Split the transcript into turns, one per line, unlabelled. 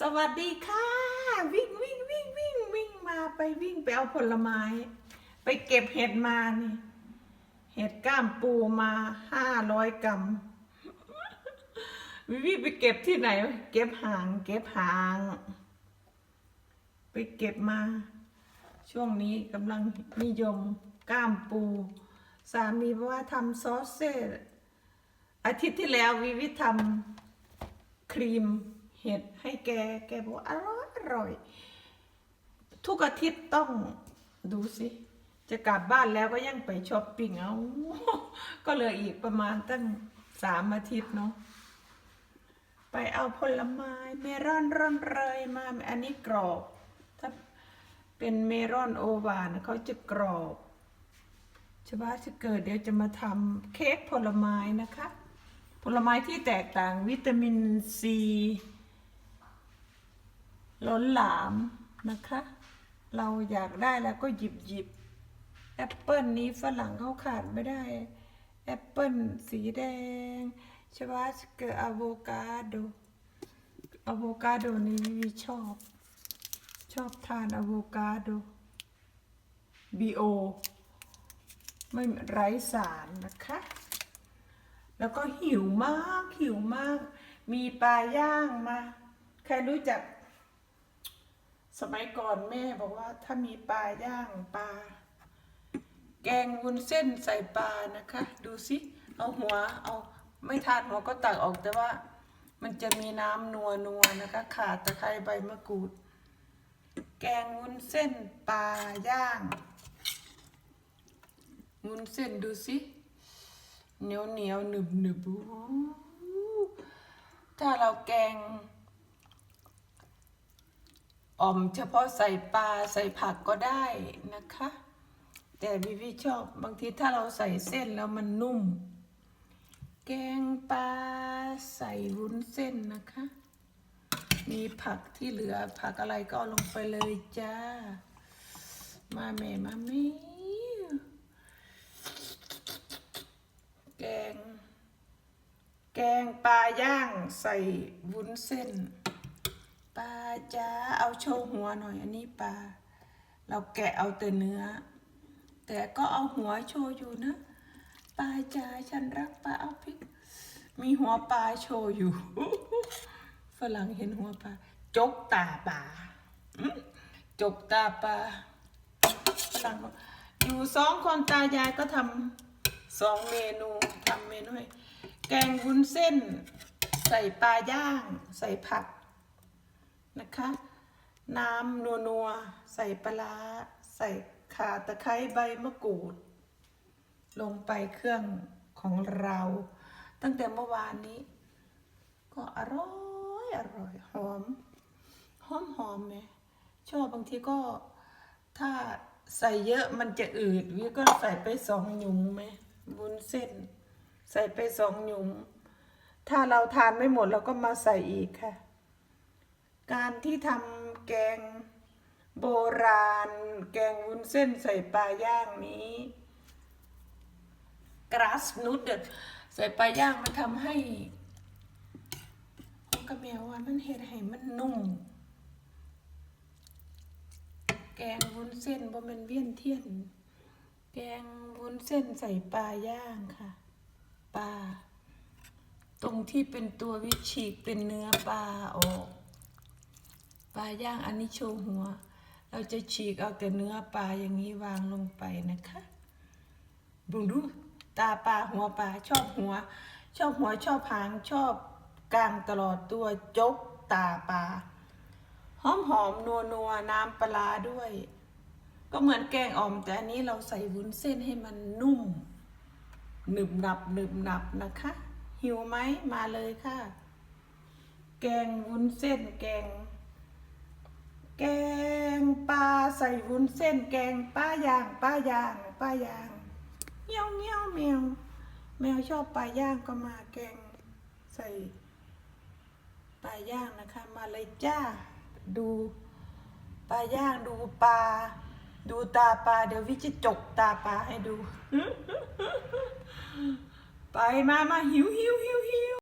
สวัสดีค่ะ วิ่งวิ่งวิ่งวิ่งวิ่งมาไปวิ่งไปเอาผลไม้ ไปเก็บเห็ดมานี่ เห็ดก้ามปูมาห้าร้อยกรัมวิวิไปเก็บที่ไหน เก็บหาง เก็บหาง ไปเก็บมา ช่วงนี้กำลังนิยมก้ามปู สามีบอกว่าทำซอสเซอาทิตย์ที่แล้ววิวิทำครีม เห็ดให้แก แกบอกอร่อยอร่อย ทุกอาทิตย์ต้องดูสิ จะกลับบ้านแล้วก็ยังไปช้อปปิ้งเอา ก็เหลืออีกประมาณตั้งสามอาทิตย์เนาะ ไปเอาผลไม้เมลอนร่อนเรยมา อันนี้กรอบ ถ้าเป็นเมลอนโอวานเขาจะกรอบชาวบ้านจะเกิดเดี๋ยวจะมาทำเค้กผลไม้นะคะ ผลไม้ที่แตกต่างวิตามินซี ล้นหลามนะคะ เราอยากได้แล้วก็หยิบหยิบแอปเปิลนี้ฝรั่งเขาขาดไม่ได้ แอปเปิลสีแดงชวาสเกอร์อะโวคาโดอะโวคาโดนี้วิชอบ ชอบทานอะโวคาโดบีโอไม่ไร้สารนะคะ แล้วก็หิวมากหิวมาก มีปลาย่างมา ใครรู้จัก สมัยก่อนแม่บอกว่าถ้ามีปลาย่างปลาแกงวุ้นเส้นใส่ปลานะคะ ดูสิเอาหัวเอาไม่ทานหัวก็ตักออกแต่ว่า มันจะมีน้ำนัวนัวนะคะขาตะไคร้ใบมะกรูด แกงวุ้นเส้นปลาย่างวุ้นเส้นดูสิเหนียวเหนียวหนึบหนึบถ้าเราแกง อ่อมเฉพาะใส่ปลาใส่ผักก็ได้นะคะ แต่วิวิชอบบางทีถ้าเราใส่เส้นแล้วมันนุ่ม แกงปลาใส่วุ้นเส้นนะคะ มีผักที่เหลือผักอะไรก็ลงไปเลยจ้า มาแม่มาแม่แกง แกงปลาย่างใส่วุ้นเส้น ปลาจ้าเอาโชว์หัวหน่อยอันนี้ปลาเราแกะเอาแต่เนื้อ แต่ก็เอาหัวโชว์อยู่นะปลาจ้าฉันรักปลาเอาพริก มีหัวปลาโชว์อยู่ ฝรั่งเห็นหัวปลาจกตาปลาจกตาปลาฝรั่งอกอยู่สองคนตายายก็ทำสองเมนูทำเมนูให้แกงวุ้นเส้น ใส่ปลาย่าง ใส่ผัก นะคะ น้ำนัวนัวๆใส่ปลาร้าใส่ข่าตะไคร้ใบมะกรูด ลงไปเครื่องของเรา ตั้งแต่เมื่อวานนี้ ก็อร่อยอร่อยหอม หอมหอมไหมชอบบางทีก็ถ้าใส่เยอะมันจะอืดวิก็ใส่ไปสองหยุมไหมบุญเส้น ใส่ไปสองหยุม ถ้าเราทานไม่หมดเราก็มาใส่อีกค่ะ การที่ทำแกงโบราณ แกงวุ้นเส้นใส่ปลาย่างนี้กราสนุดใส่ปลาย่างมันทำให้กับแมวว่ามันเห็ดให้มันนุ่ม แกงวุ้นเส้นบ่แมันเวียนเทียน แกงวุ้นเส้นใส่ปลาย่างค่ะปลาตรงที่เป็นตัววิฉีกเป็นเนื้อปลาออก ปลาย่างอันนี้โชว์หัว เราจะฉีกเอาแต่เนื้อปลาอย่างนี้วางลงไปนะคะดูดูตาปลาหัวปลาชอบหัว ชอบหัวชอบหางชอบกลางตลอดตัวจกตาปลาหอมหอมนัวนัวๆน้ำปลาด้วย ก็เหมือนแกงอ่อม แต่อันนี้เราใส่วุ้นเส้นให้มันนุ่มหนึบหนับหนึบหนับนะคะ หิวไหมมาเลยค่ะ แกงวุ้นเส้นแกง แกงปลาใส่วุ้นเส้นแกงป้าย่างป้าย่างป้าย่างเงี้ยวเงี้ยวแมวแมวชอบปลาย่างก็มาแกงใส่ปลาย่างนะคะ มาเลยจ้าดูปลาย่างดูปลาดูตาปลาเดี๋ยววิจะจกตาปลาให้ดู ไปมามาหิวหิวหิวหิว